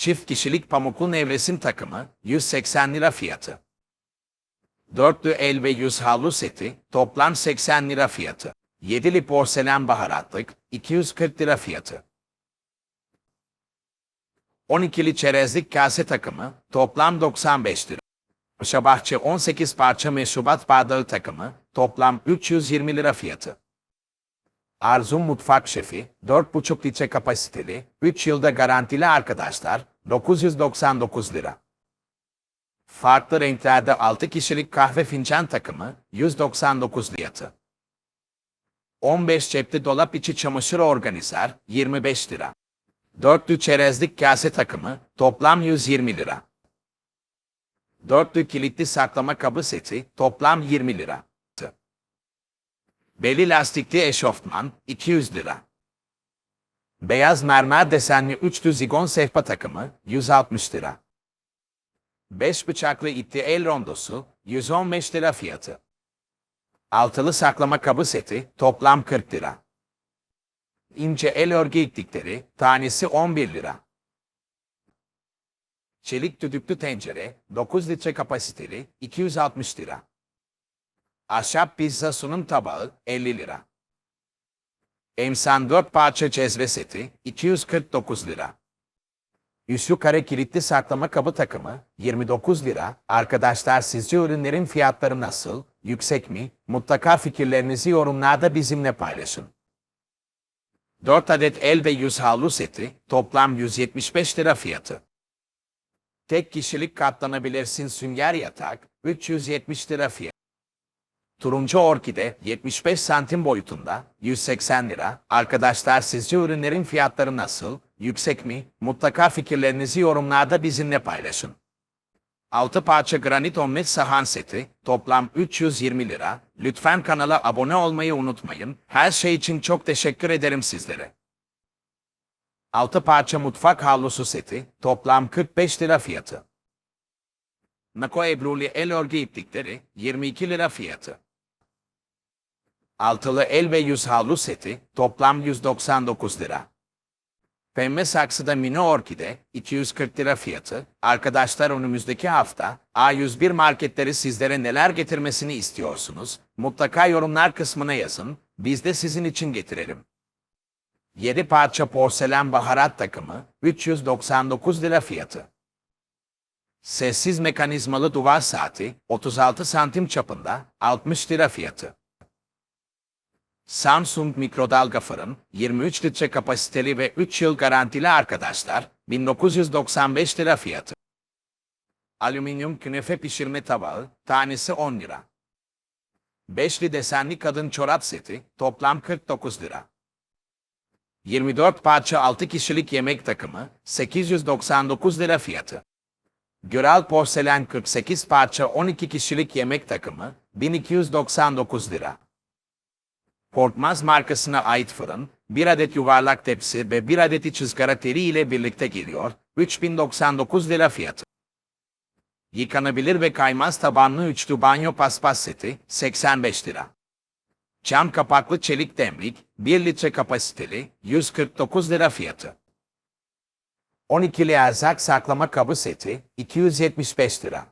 Çift kişilik pamuklu nevresim takımı 180 lira fiyatı. Dörtlü el ve yüz havlu seti toplam 80 lira fiyatı. Yedili porselen baharatlık 240 lira fiyatı. 12'li çerezlik kase takımı toplam 95 lira. Paşabahçe 18 parça meşrubat bardağı takımı toplam 320 lira fiyatı. Arzum Mutfak Şefi 4,5 litre kapasiteli 3 yılda garantili arkadaşlar 999 lira. Farklı renklerde 6 kişilik kahve fincan takımı 199 fiyatı. 15 cepli dolap içi çamaşır organizer 25 lira. Dörtlü çerezlik kase takımı toplam 120 lira. Dörtlü kilitli saklama kabı seti toplam 20 lira. Beli lastikli eşofman 200 lira. Beyaz mermer desenli üçlü zigon sehpa takımı 160 lira. 5 bıçaklı ipli el rondosu 115 lira fiyatı. Altılı saklama kabı seti toplam 40 lira. İnce el örgü iplikleri tanesi 11 lira. Çelik düdüklü tencere 9 litre kapasiteli 260 lira. Ahşap pizza tabağı 50 lira. Emsan 4 parça cezve seti 249 lira. Üslü kare kilitli saklama kabı takımı 29 lira. Arkadaşlar sizce ürünlerin fiyatları nasıl? Yüksek mi? Mutlaka fikirlerinizi yorumlarda bizimle paylaşın. 4 adet el ve yüz havlu seti toplam 175 lira fiyatı. Tek kişilik katlanabilirsin sünger yatak 370 lira fiyatı. Turuncu orkide 75 santim boyutunda 180 lira. Arkadaşlar sizce ürünlerin fiyatları nasıl? Yüksek mi? Mutlaka fikirlerinizi yorumlarda bizimle paylaşın. 6 parça granit omlet sahan seti toplam 320 lira. Lütfen kanala abone olmayı unutmayın. Her şey için çok teşekkür ederim sizlere. 6 parça mutfak havlusu seti toplam 45 lira fiyatı. Nako Ebruli el örgü iplikleri 22 lira fiyatı. Altılı el ve yüz havlu seti toplam 199 lira. Pembe saksıda mini orkide 240 lira fiyatı. Arkadaşlar önümüzdeki hafta A101 marketleri sizlere neler getirmesini istiyorsunuz? Mutlaka yorumlar kısmına yazın. Biz de sizin için getirelim. 7 parça porselen baharat takımı 399 lira fiyatı. Sessiz mekanizmalı duvar saati 36 santim çapında 60 lira fiyatı. Samsung mikrodalga fırın 23 litre kapasiteli ve 3 yıl garantili arkadaşlar 1995 lira fiyatı. Alüminyum künefe pişirme tabağı tanesi 10 lira. Beşli desenli kadın çorap seti toplam 49 lira. 24 parça 6 kişilik yemek takımı 899 lira fiyatı. Göral porselen 48 parça 12 kişilik yemek takımı 1299 lira. Korkmaz markasına ait fırın, bir adet yuvarlak tepsi ve bir adet iç ızgara teri ile birlikte geliyor, 3099 lira fiyatı. Yıkanabilir ve kaymaz tabanlı üçlü banyo paspas seti, 85 lira. Cam kapaklı çelik demlik, 1 litre kapasiteli, 149 lira fiyatı. 12'li erzak saklama kabı seti, 275 lira.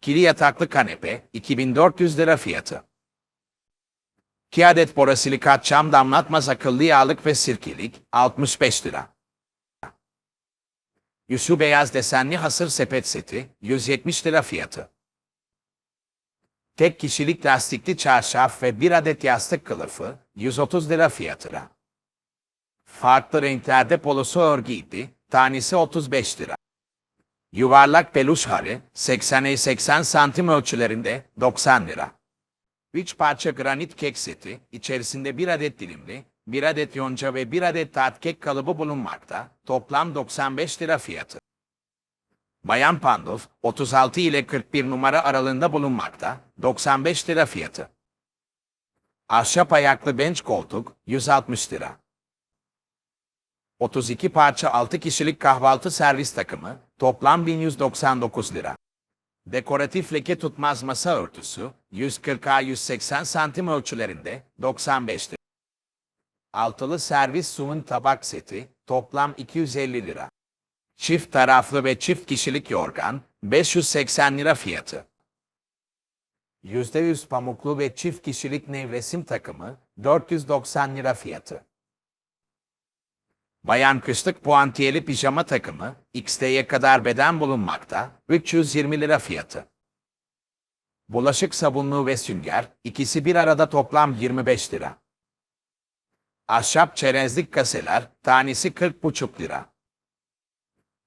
Kili yataklı kanepe, 2400 lira fiyatı. 2 adet borosilikat çam damlatmaz akıllı yağlık ve sirkelik 65 lira. Yusu beyaz desenli hasır sepet seti 170 lira fiyatı. Tek kişilik lastikli çarşaf ve bir adet yastık kılıfı 130 lira fiyatına. Farklı renklerde polosu örgü ipi tanesi 35 lira. Yuvarlak peluş halı 80'e 80 santim ölçülerinde 90 lira. 3 parça granit kek seti, içerisinde bir adet dilimli, bir adet yonca ve bir adet tat kek kalıbı bulunmakta, toplam 95 lira fiyatı. Bayan Panduf, 36 ile 41 numara aralığında bulunmakta, 95 lira fiyatı. Ahşap ayaklı bench koltuk, 160 lira. 32 parça 6 kişilik kahvaltı servis takımı, toplam 1199 lira. Dekoratif leke tutmaz masa örtüsü 140'a 180 santim ölçülerinde 95 lira. Altılı servis sunum tabak seti toplam 250 lira. Çift taraflı ve çift kişilik yorgan 580 lira fiyatı. %100 pamuklu ve çift kişilik nevresim takımı 490 lira fiyatı. Bayan kışlık puantiyeli pijama takımı XT'ye kadar beden bulunmakta 320 lira fiyatı. Bulaşık sabunluğu ve sünger ikisi bir arada toplam 25 lira. Ahşap çerezlik kaseler tanesi 40,5 lira.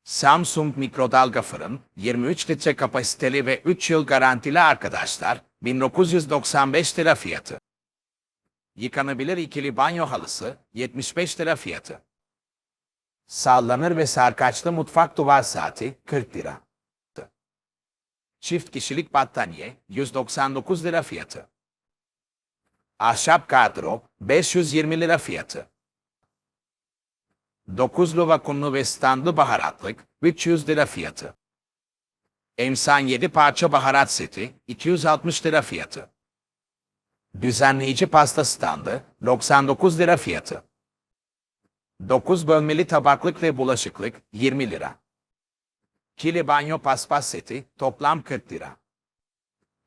Samsung mikrodalga fırın 23 litre kapasiteli ve 3 yıl garantili arkadaşlar 1995 lira fiyatı. Yıkanabilir ikili banyo halısı 75 lira fiyatı. Sallanır ve sarkaçlı mutfak duvar saati 40 lira. Çift kişilik battaniye 199 lira fiyatı. Ahşap gardırop 520 lira fiyatı. Dokuzlu vakumlu ve standlı baharatlık 300 lira fiyatı. Emsan 7 parça baharat seti 260 lira fiyatı. Düzenleyici pasta standı 99 lira fiyatı. 9 bölmeli tabaklık ve bulaşıklık 20 lira. Kili banyo paspas seti toplam 40 lira.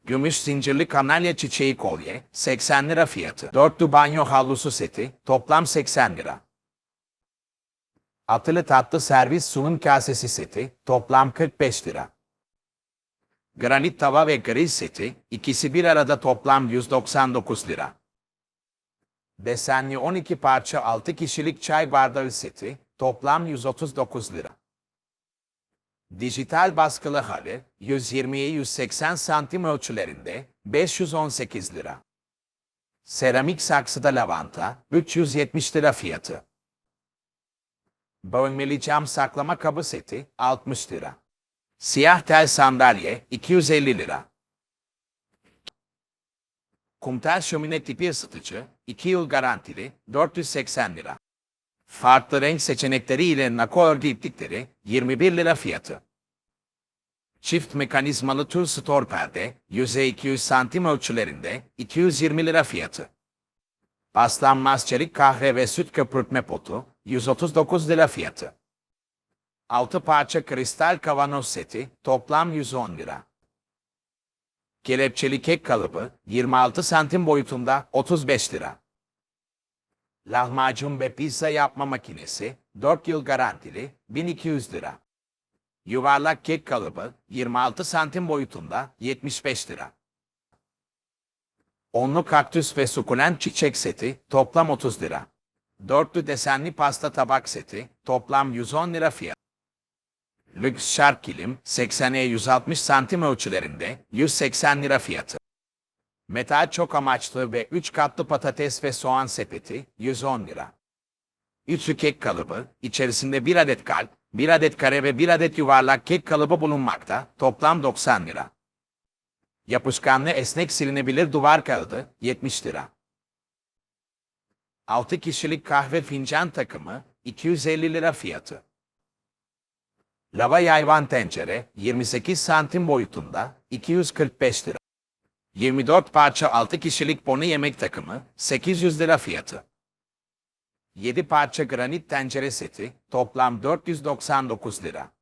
Gümüş zincirli kanalya çiçeği kolye 80 lira fiyatı. Dörtlü banyo havlusu seti toplam 80 lira. Atılı tatlı servis sunum kasesi seti toplam 45 lira. Granit tava ve grill seti ikisi bir arada toplam 199 lira. Desenli 12 parça 6 kişilik çay bardağı seti toplam 139 lira. Dijital baskılı halı 120'ye 180 santim ölçülerinde 518 lira. Seramik saksıda lavanta 370 lira fiyatı. Bölmeli cam saklama kabı seti 60 lira. Siyah tel sandalye 250 lira. Kumtel şömine tipi ısıtıcı 2 yıl garantili 480 lira. Farklı renk seçenekleri ile nakor diplikleri 21 lira fiyatı. Çift mekanizmalı tül stor perde, yüzey 200 santim ölçülerinde 220 lira fiyatı. Paslanmaz çelik kahve ve süt köpürtme potu 139 lira fiyatı. 6 parça kristal kavanoz seti toplam 110 lira. Kelepçeli kek kalıbı 26 santim boyutunda 35 lira. Lahmacun ve pizza yapma makinesi 4 yıl garantili 1200 lira. Yuvarlak kek kalıbı 26 santim boyutunda 75 lira. Onlu kaktüs ve sukulent çiçek seti toplam 30 lira. Dörtlü desenli pasta tabak seti toplam 110 lira fiyat. Lüks şark kilim 80'e 160 santim ölçülerinde 180 lira fiyatı. Metal çok amaçlı ve 3 katlı patates ve soğan sepeti 110 lira. Üçlü kek kalıbı, içerisinde bir adet kalp, bir adet kare ve bir adet yuvarlak kek kalıbı bulunmakta, toplam 90 lira. Yapışkanlı esnek silinebilir duvar kağıdı 70 lira. 6 kişilik kahve fincan takımı 250 lira fiyatı. Lava yayvan tencere 28 santim boyutunda 245 lira. 24 parça 6 kişilik bonu yemek takımı 800 lira fiyatı. 7 parça granit tencere seti toplam 499 lira.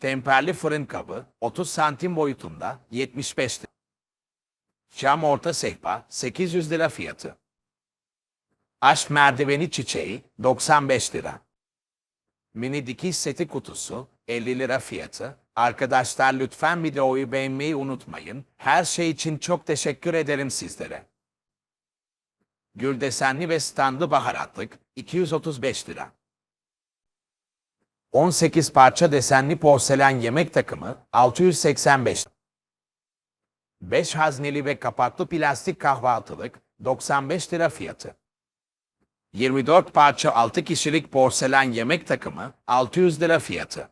Temperli fırın kabı 30 santim boyutunda 75 lira. Cam orta sehpa 800 lira fiyatı. Aşk merdiveni çiçeği 95 lira. Mini dikiş seti kutusu 50 lira fiyatı. Arkadaşlar lütfen videoyu beğenmeyi unutmayın. Her şey için çok teşekkür ederim sizlere. Gül desenli ve standlı baharatlık 235 lira. 18 parça desenli porselen yemek takımı 685 lira. 5 hazneli ve kapaklı plastik kahvaltılık 95 lira fiyatı. 24 parça 6 kişilik porselen yemek takımı 600 lira fiyatı.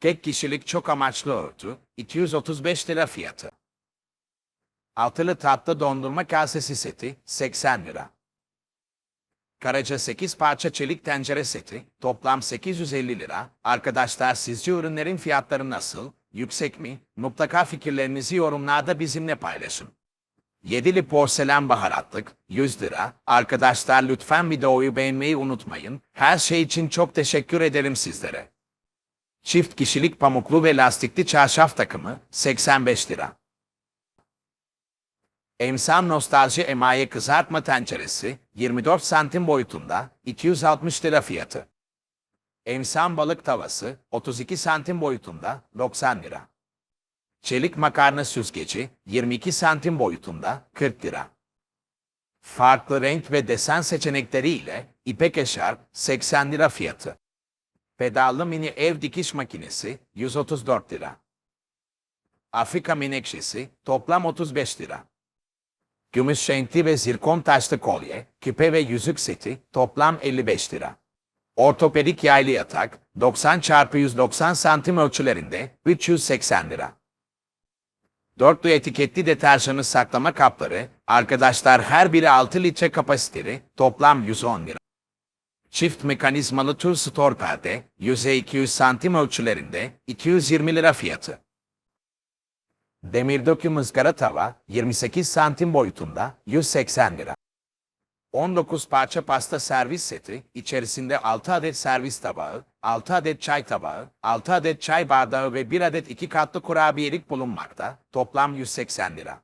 Tek kişilik çok amaçlı örtü 235 lira fiyatı. Altılı tatlı dondurma kasesi seti 80 lira. Karaca 8 parça çelik tencere seti toplam 850 lira. Arkadaşlar sizce ürünlerin fiyatları nasıl? Yüksek mi? Mutlaka fikirlerinizi yorumlarda bizimle paylaşın. Yedili porselen baharatlık 100 lira. Arkadaşlar lütfen videoyu beğenmeyi unutmayın. Her şey için çok teşekkür ederim sizlere. Çift kişilik pamuklu ve lastikli çarşaf takımı 85 lira. Emsal Nostalji Emaye Kızartma Tenceresi 24 santim boyutunda 260 lira fiyatı. Emsal Balık Tavası 32 santim boyutunda 90 lira. Çelik Makarna Süzgeci 22 santim boyutunda 40 lira. Farklı renk ve desen seçenekleri ile ipek eşarp 80 lira fiyatı. Pedallı mini ev dikiş makinesi 134 lira. Afrika menekşesi toplam 35 lira. Gümüş şenkli ve zirkon taşlı kolye, küpe ve yüzük seti toplam 55 lira. Ortopedik yaylı yatak 90 x 190 santim ölçülerinde 380 lira. Dörtlü etiketli deterjanı saklama kapları, arkadaşlar her biri 6 litre kapasiteli, toplam 110 lira. Çift mekanizmalı tür store perde, yüzey 200 santim ölçülerinde, 220 lira fiyatı. Demir döküm ızgara tava, 28 santim boyutunda, 180 lira. 19 parça pasta servis seti, içerisinde 6 adet servis tabağı, 6 adet çay tabağı, 6 adet çay bardağı ve 1 adet 2 katlı kurabiyelik bulunmakta, toplam 180 lira.